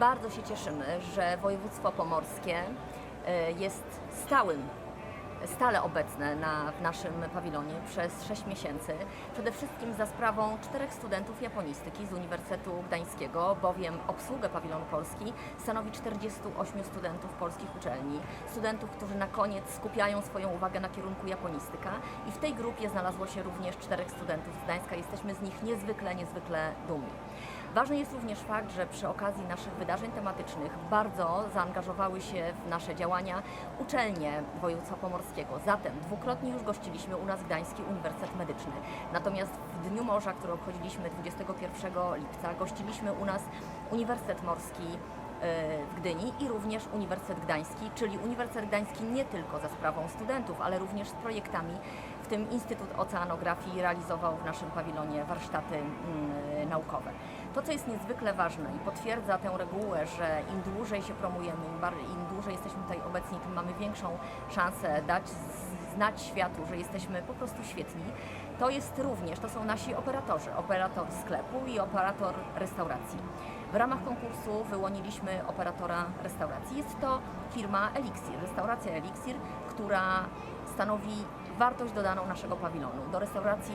Bardzo się cieszymy, że województwo pomorskie e, jest stałym, stale obecne na, w naszym pawilonie przez 6 miesięcy. Przede wszystkim za sprawą czterech studentów japonistyki z Uniwersytetu Gdańskiego, bowiem obsługę pawilonu Polski stanowi 48 studentów polskich uczelni. Studentów, którzy na koniec skupiają swoją uwagę na kierunku japonistyka i w tej grupie znalazło się również czterech studentów z Gdańska. Jesteśmy z nich niezwykle, niezwykle dumni. Ważny jest również fakt, że przy okazji naszych wydarzeń tematycznych bardzo zaangażowały się w nasze działania uczelnie województwa pomorskiego. Zatem dwukrotnie już gościliśmy u nas Gdański Uniwersytet Medyczny. Natomiast w Dniu Morza, który obchodziliśmy 21 lipca, gościliśmy u nas Uniwersytet Morski w Gdyni i również Uniwersytet Gdański, czyli Uniwersytet Gdański nie tylko za sprawą studentów, ale również z projektami, w tym Instytut Oceanografii realizował w naszym pawilonie warsztaty mm, naukowe. To, co jest niezwykle ważne i potwierdza tę regułę, że im dłużej się promujemy, im, dłużej jesteśmy tutaj obecni, tym mamy większą szansę dać znać światu, że jesteśmy po prostu świetni, to jest również, to są nasi operatorzy, operator sklepu i operator restauracji. W ramach konkursu wyłoniliśmy operatora restauracji. Jest to firma Elixir, restauracja Elixir, która stanowi wartość dodaną naszego pawilonu. Do restauracji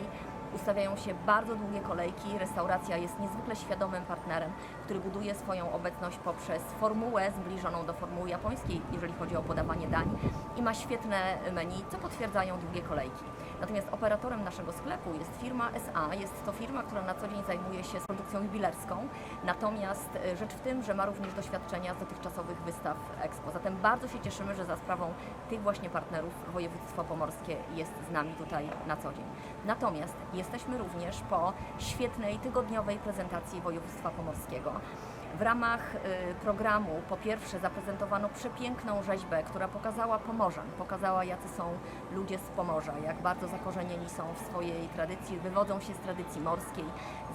ustawiają się bardzo długie kolejki. Restauracja jest niezwykle świadomym partnerem, który buduje swoją obecność poprzez formułę zbliżoną do formuły japońskiej, jeżeli chodzi o podawanie dań i ma świetne menu, co potwierdzają długie kolejki. Natomiast operatorem naszego sklepu jest firma SA. Jest to firma, która na co dzień zajmuje się produkcją jubilerską. Natomiast e, rzecz w tym, że ma również doświadczenia z dotychczasowych wystaw Expo. Zatem bardzo się cieszymy, że za sprawą tych właśnie partnerów województwo pomorskie jest z nami tutaj na co dzień. Natomiast jesteśmy również po świetnej tygodniowej prezentacji województwa pomorskiego. W ramach y, programu po pierwsze zaprezentowano przepiękną rzeźbę, która pokazała Pomorzan, pokazała jacy są ludzie z Pomorza, jak bardzo zakorzenieni są w swojej tradycji, wywodzą się z tradycji morskiej,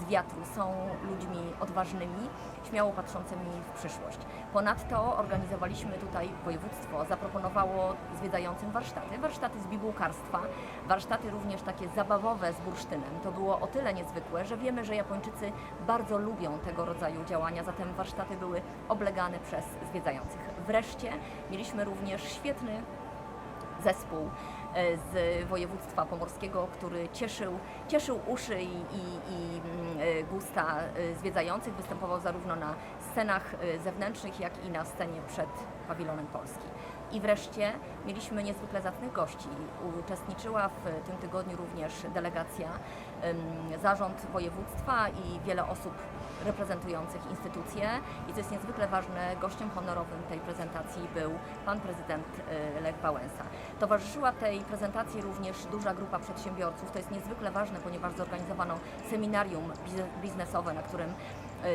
z wiatru, są ludźmi odważnymi, śmiało patrzącymi w przyszłość. Ponadto organizowaliśmy tutaj, województwo zaproponowało zwiedzającym warsztaty, warsztaty z bibułkarstwa, warsztaty również takie zabawowe z bursztynem. To było o tyle niezwykłe, że wiemy, że Japończycy bardzo lubią tego rodzaju działania, zatem warsztaty były oblegane przez zwiedzających. Wreszcie mieliśmy również świetny zespół e, z województwa pomorskiego, który cieszył, cieszył uszy i, i, i mm, e, gusta e, zwiedzających. Występował zarówno na scenach zewnętrznych, jak i na scenie przed pawilonem Polski. I wreszcie mieliśmy niezwykle zacnych gości. Uczestniczyła w tym tygodniu również delegacja, zarząd województwa i wiele osób reprezentujących instytucje. I co jest niezwykle ważne, gościem honorowym tej prezentacji był pan prezydent e, Lech Wałęsa. Towarzyszyła tej prezentacji również duża grupa przedsiębiorców. To jest niezwykle ważne, ponieważ zorganizowano seminarium biznesowe, na którym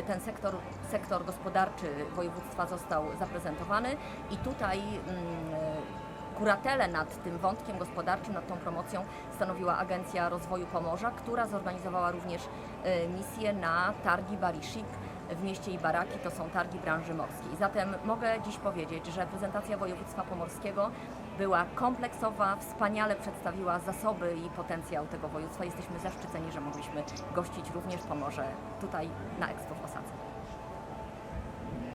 ten sektor, sektor gospodarczy województwa został zaprezentowany i tutaj mm, e, Kuratelę nad tym wątkiem gospodarczym, nad tą promocją stanowiła Agencja Rozwoju Pomorza, która zorganizowała również e, misję na targi Bariship w mieście Ibaraki, to są targi branży morskiej. Zatem mogę dziś powiedzieć, że prezentacja województwa pomorskiego była kompleksowa, wspaniale przedstawiła zasoby i potencjał tego województwa. Jesteśmy zaszczyceni, że mogliśmy gościć również Pomorze tutaj na Expo w Osace.